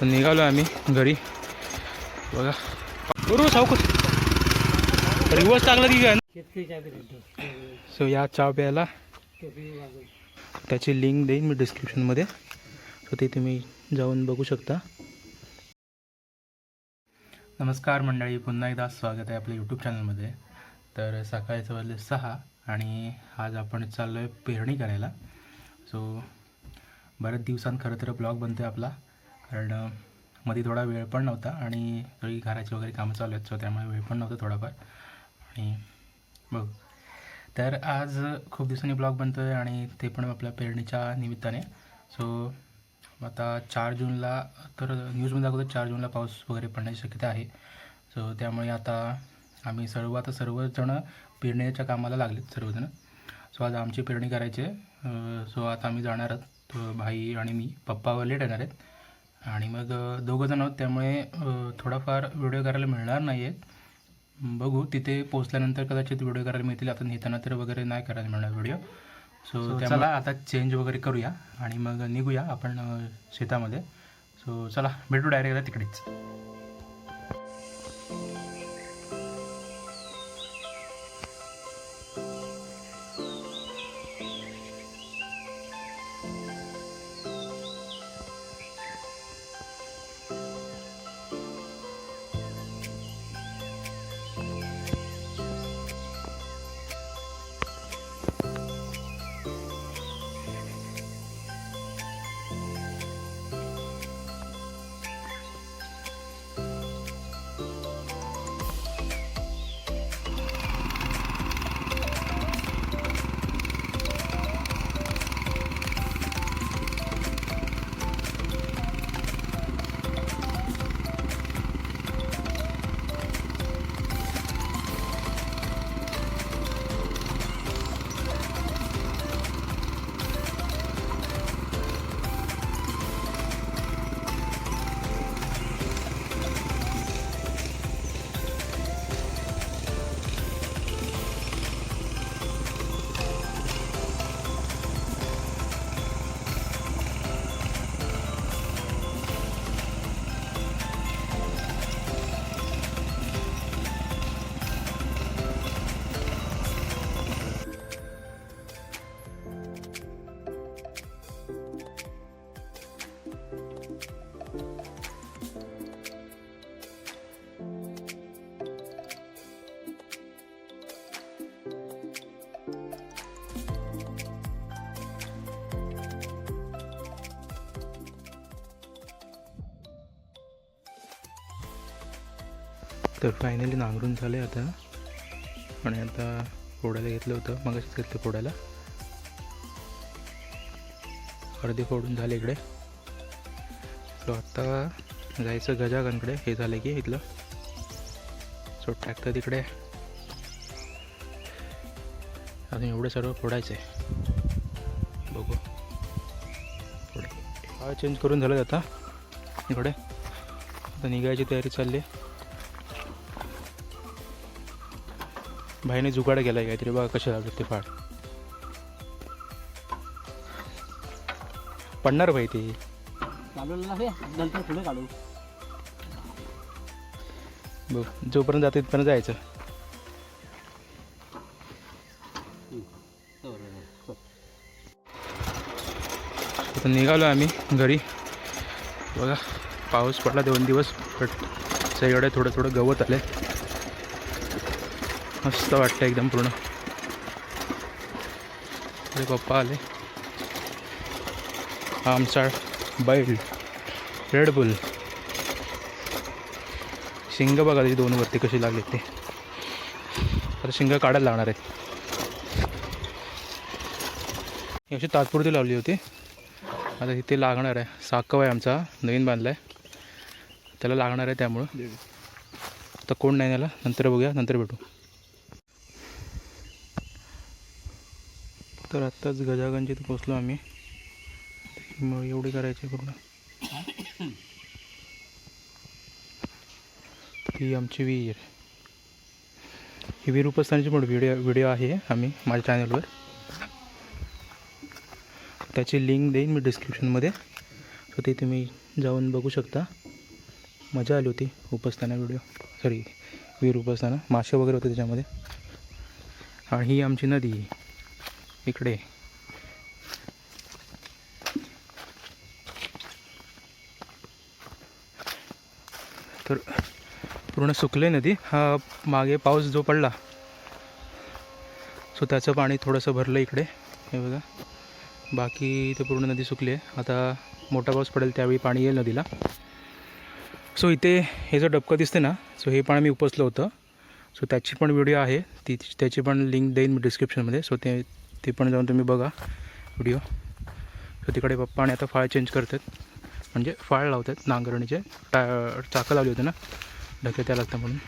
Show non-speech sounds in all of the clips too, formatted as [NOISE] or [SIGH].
तर निघालो आम्ही घरी. बघा. बरोबर सावकत रिवर्स टाकला की काय? सो या चहा प्यायला. त्याची लिंक देईन मी डिस्क्रिप्शनमध्ये सो ते तुम्ही जाऊन बघू शकता. नमस्कार मंडळी पुन्हा एकदा स्वागत आहे आपल्या यूट्यूब चॅनलमध्ये तर सकाळचं वाजले सहा आणि आज आपण चाललो आहे पेरणी करायला. सो बऱ्याच दिवसांत खरं तर ब्लॉग बनतो आहे आपला. कारण मध्ये थोडा वेळ पण नव्हता आणि सगळी घराची वगैरे कामं चालू आहेत सो त्यामुळे वेळ पण नव्हता थोडाफार. आणि बघ तर आज खूप दिवसांनी ब्लॉग बनतो आहे आणि ते पण आपल्या पेरणीच्या निमित्ताने. सो आता चार जूनला तर न्यूजमध्ये दाखवतो चार जूनला पाऊस वगैरे पडण्याची शक्यता आहे. सो त्यामुळे आता आम्ही सर्व आता सर्वजण पेरणीच्या कामाला लागलेत सर्वजण. सो आज आमची पेरणी करायची आहे. सो आता आम्ही जाणार आहोत भाई आणि मी पप्पा लेट येणार आहेत. आणि मग दोघंजण आहोत त्यामुळे थोडाफार व्हिडिओ करायला मिळणार नाही आहेत बघू तिथे पोहोचल्यानंतर कदाचित व्हिडिओ करायला मिळतील. आता नेताना तर वगैरे नाही करायला मिळणार व्हिडिओ. सो चला आता चेंज वगैरे करूया आणि मग निघूया आपण शेतामध्ये. सो चला भेटू डायरेक्ट तिकडेच. तर फायनली नांगरून झाले आता. आणि आता फोडायला घेतलं होतं. मगाशीच घेतलं फोडायला. अर्धे फोडून झाले इकडे. सो आत्ता जायचं गजागनकडे हे झालं की इथलं. सो ट्रॅक्टर तिकडे. अजून एवढं सर्व फोडायचं आहे बघू हा चेंज करून झालं आता. इकडे. आता निघायची तयारी चालली आहे. भाईने जुगाड केलाय काहीतरी बघा कसे लागत ते फाड पडणार भाई ते. चालवलं ना नंतर पुढे काढू. बघ जोपर्यंत जाते तिथपर्यंत जायचं. आता निघालो आम्ही घरी. बघा पाऊस पडला दोन दिवस बट सगळीकडे थोडं थोडं गवत आले मस्त वाटतं एकदम पूर्ण. अरे पप्पा आले. आमचा बैल रेडबुल शिंग बघा त्याची दोन वरती कशी लागली ते. आता शिंग काढायला लागणार आहेत. अशी तात्पुरती लावली होती. आता इथे लागणार आहे. साकव आहे आमचा नवीन बांधला आहे त्याला लागणार आहे त्यामुळं. तर कोण नाही त्याला नंतर बघूया नंतर भेटू. तर आत्ताच गजागंजीत पोचलो आम्ही. मग एवढी करायची पूर्ण. ही आमची विहीर ही विहीर उपस्थानाची पण व्हिडिओ व्हिडिओ आहे आम्ही माझ्या चॅनलवर त्याची लिंक देईन मी डिस्क्रिप्शनमध्ये सो ते तुम्ही जाऊन बघू शकता. मजा आली होती उपस्थाना व्हिडिओ सॉरी विहीर उपस्थाना. मासे वगैरे होते त्याच्यामध्ये. आणि ही आमची नदी. इकडे. तर पूर्ण सुकले नदी. हा मागे पाऊस जो पडला सो त्याचं पाणी थोडंसं भरलं इकडे. हे बघा. बाकी तर पूर्ण नदी सुकली आहे. आता मोठा पाऊस पडेल त्यावेळी पाणी येईल नदीला. सो इथे हे जो डबकं दिसते ना सो हे पाणी मी उपसलं होतं. सो त्याची पण व्हिडिओ आहे. ती त्याची पण लिंक देईन मी डिस्क्रिप्शनमध्ये. सो ते ते पण जाऊन तुम्ही बघा व्हिडिओ सो तिकडे पप्पा आणि आता फाळ चेंज करतात. म्हणजे फाळ लावतात नांगरणीचे. टा चाकं लावली होती ना? ढके त्या लागतं म्हणून.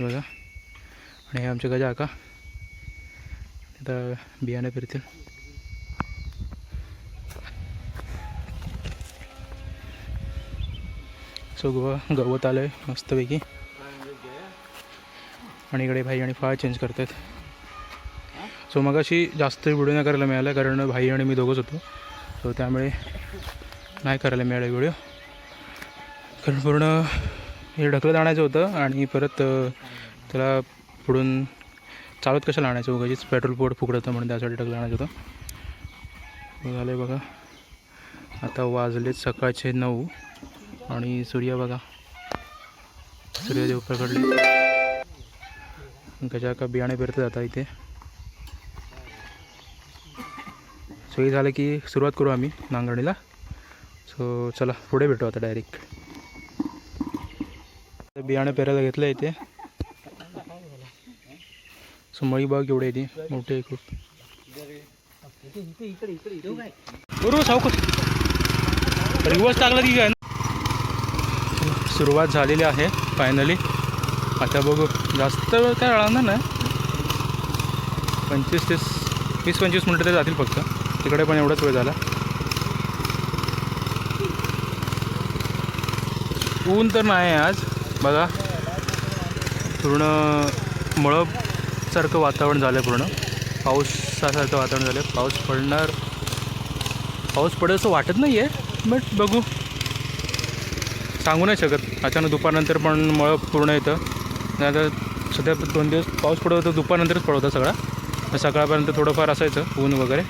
बघा. आणि हे आमचे गजा का आता बियाणे फिरतील सो गव गवत आलं आहे मस्तपैकी. आणि इकडे भाई आणि फाळ चेंज करतात. सो मग अशी जास्त व्हिडिओ नाही करायला मिळाला कारण भाई आणि मी दोघंच होतो. सो त्यामुळे नाही करायला मिळालं व्हिडिओ. कारण पूर्ण हे ढकलत आणायचं होतं आणि परत त्याला पुढून चालत कशाला आणायचं? उगाचीच पेट्रोल पोट फुकट होतं म्हणून त्यासाठी ढकलं आणायचं होतं. झालं आहे बघा. आता वाजलेत सकाळचे नऊ आणि सूर्य बघा. सूर्यदेव प्रकडले गजा का बियाणे पेरत जाता इथे. सो हे झालं की सुरुवात करू आम्ही नांगरणीला. सो चला पुढे भेटू आता डायरेक्ट बियाणं पेरायला घेतलं इथे. सो मळी बाग एवढे आहे ती. मोठे आहे खूप. बरोबर रिवर्स टाकला की काय? सुरुवात झालेली आहे फायनली आता बघू जास्त वेळ काय राहणार नाही. पंचवीस तीस वीस पंचवीस मिनटं ते जातील फक्त. तिकडे पण एवढाच वेळ झाला. ऊन तर नाही आज बघा. पूर्ण मळबसारखं वातावरण झालं आहे पूर्ण. पावसासारखं वातावरण झालं आहे पाऊस पडणार. पाऊस पडेल असं वाटत नाही आहे बट बघू. सांगू नाही शकत. अचानक दुपारनंतर पण मळब पूर्ण येतं. नाही तर सध्या दोन दिवस पाऊस पडत होता दुपारनंतरच पडत होता सगळा. सकाळपर्यंत थोडंफार असायचं ऊन वगैरे.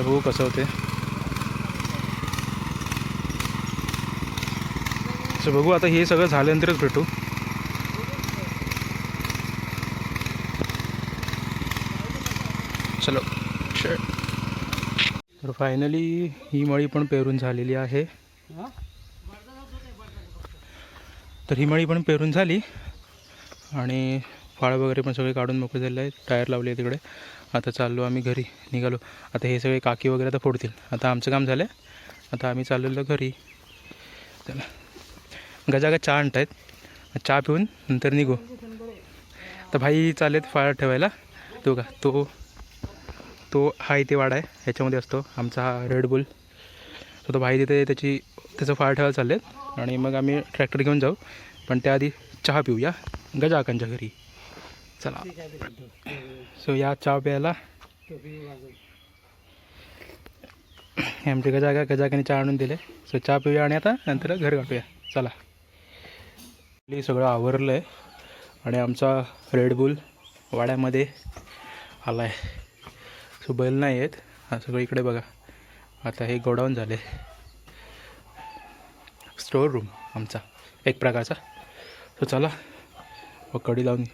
आता बघू कसं होते सो बघू आता हे सगळं झाल्यानंतरच भेटू. चलो. तर फायनली ही मळी पण पेरून झालेली आहे. तर ही मळी पण पेरून झाली. आणि फाळ वगैरे पण सगळे काढून मोकळे झाले आहेत. टायर लावले तिकडे आता चाललो आम्ही घरी निघालो. आता हे सगळे काकी वगैरे आता फोडतील. आता आमचं काम झालं आहे आता आम्ही चाललेलो घरी. चला. गजागा चहा आणत आहेत चहा पिऊन नंतर निघू. तर भाई चालेल फाळ ठेवायला. तो का तो तो हा इथे वाडा आहे. ह्याच्यामध्ये असतो आमचा हा रेड बुल तो भाई तिथे त्याची त्याचं फाळ ठेवायला चाललेत. आणि मग आम्ही ट्रॅक्टर घेऊन जाऊ. पण त्याआधी चहा पिऊया गजाकांच्या घरी. चला. सो या चहा प्यायला. हे आमचे गजाका गजाकाने चहा आणून दिले. सो चहा पिऊया आणि आता नंतर घर गाठूया. चला. सगळं आवरलं आहे आणि आमचा रेडबुल वाड्यामध्ये आला आहे सो बैल नाही आहेत हा सगळं इकडे बघा. आता हे गोडाऊन झाले. स्टोर रूम आमचा. एक प्रकारचा. सो चला. व कडी लावून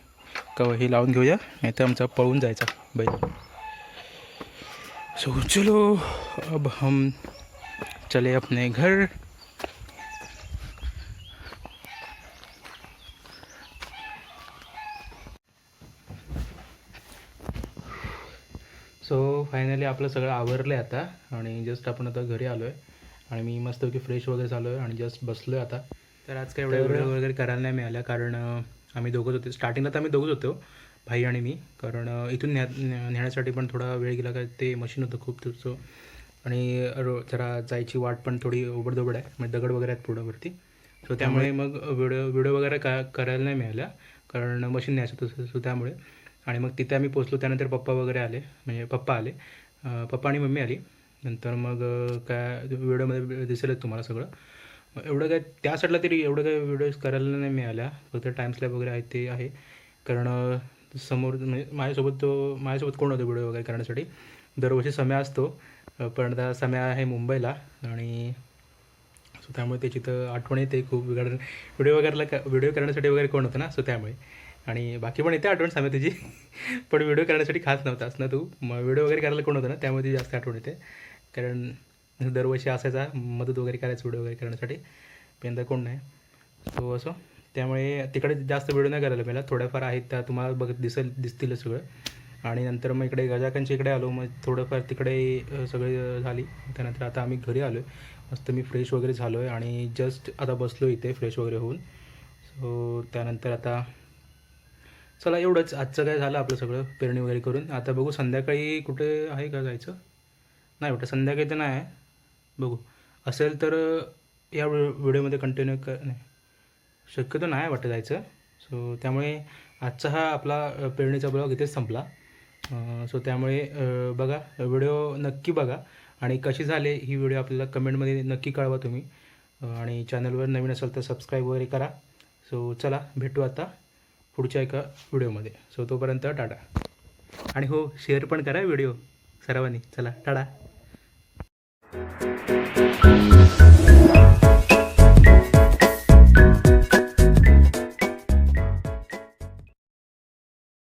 क ही लावून घेऊया. नाही तर आमचा पळून जायचा. बैल. सो चलो अब हम चले अपने घर. सो फायनली आपलं सगळं आवरलं आहे आता आणि जस्ट आपण आता घरी आलो आहे आणि मी मस्तपैकी फ्रेश वगैरे झालो आहे आणि जस्ट बसलो आहे आता. तर आज काय एवढ्या वगैरे करायला नाही मिळाल्या कारण आम्ही दोघंच होते. स्टार्टिंगला तर आम्ही दोघंच होतो भाई आणि मी. कारण इथून न्या नेण्यासाठी पण थोडा वेळ गेला काय ते मशीन होतं खूप तुझं आणि रो जरा जायची वाट पण थोडी ओबडधोबड आहे. म्हणजे दगड वगैरे आहेत पुढंवरती सो त्यामुळे मग व्हिडिओ व्हिडिओ वगैरे का करायला नाही मिळाल्या. कारण मशीन न्यायचं तसं सो त्यामुळे. आणि मग तिथे आम्ही पोचलो त्यानंतर पप्पा वगैरे आले. म्हणजे पप्पा आले. पप्पा आणि मम्मी आली. नंतर मग काय व्हिडिओमध्ये दिसेलच तुम्हाला सगळं. एवढं काय त्या साईडला तरी एवढं काय व्हिडिओज करायला नाही मिळाल्या. फक्त टाईम स्लॅब वगैरे आहे ते आहे. कारण समोर म्हणजे माझ्यासोबत तो माझ्यासोबत कोण होतं व्हिडिओ वगैरे करण्यासाठी? दरवर्षी सम्या असतो. पण आता सम्या आहे मुंबईला आणि सो त्यामुळे त्याची तर आठवण येते खूप. कारण व्हिडिओ वगैरे व्हिडिओ करण्यासाठी वगैरे कोण होतं ना सो त्यामुळे. आणि बाकी पण येते आठवण समय त्याची [LAUGHS] पण व्हिडिओ करण्यासाठी खास नव्हतास ना तू? मग व्हिडिओ वगैरे करायला कोण होतं ना त्यामुळे ती जास्त आठवण येते. कारण दरवर्षी असायचा मदत वगैरे करायचं व्हिडिओ वगैरे करण्यासाठी. पेंदा यंदा कोण नाही. सो असं. त्यामुळे तिकडे जास्त व्हिडिओ नाही करायला मिळाला थोड्याफार आहेत त्या तुम्हाला बघत दिसेल दिसतील सगळं. आणि नंतर मग इकडे गजाकांच्या इकडे आलो. मग थोडंफार तिकडे सगळे झाली. त्यानंतर आता आम्ही घरी आलो आहे मस्त मी फ्रेश वगैरे झालो आहे आणि जस्ट आता बसलो इथे फ्रेश वगैरे होऊन. सो त्यानंतर आता चला एवढंच. आजचं काय झालं आपलं सगळं? पेरणी वगैरे करून. आता बघू संध्याकाळी कुठे आहे का जायचं? नाही वाटतं. संध्याकाळी तर नाही आहे. बघू. असेल तर या व्हिडिओमध्ये कंटिन्यू कर नाही शक्यतो नाही वाटतं जायचं. सो त्यामुळे आजचा हा आपला पेरणीचा ब्लॉग इथेच संपला. सो त्यामुळे बघा व्हिडिओ नक्की बघा. आणि कशी झाले ही व्हिडिओ आपल्याला कमेंटमध्ये नक्की कळवा तुम्ही. आणि चॅनलवर नवीन असाल तर सबस्क्राईब वगैरे करा. सो चला भेटू आता पुढच्या एका व्हिडिओमध्ये. सो तोपर्यंत टाटा. आणि हो शेअर पण करा व्हिडिओ. सर्वांनी. चला टाटा.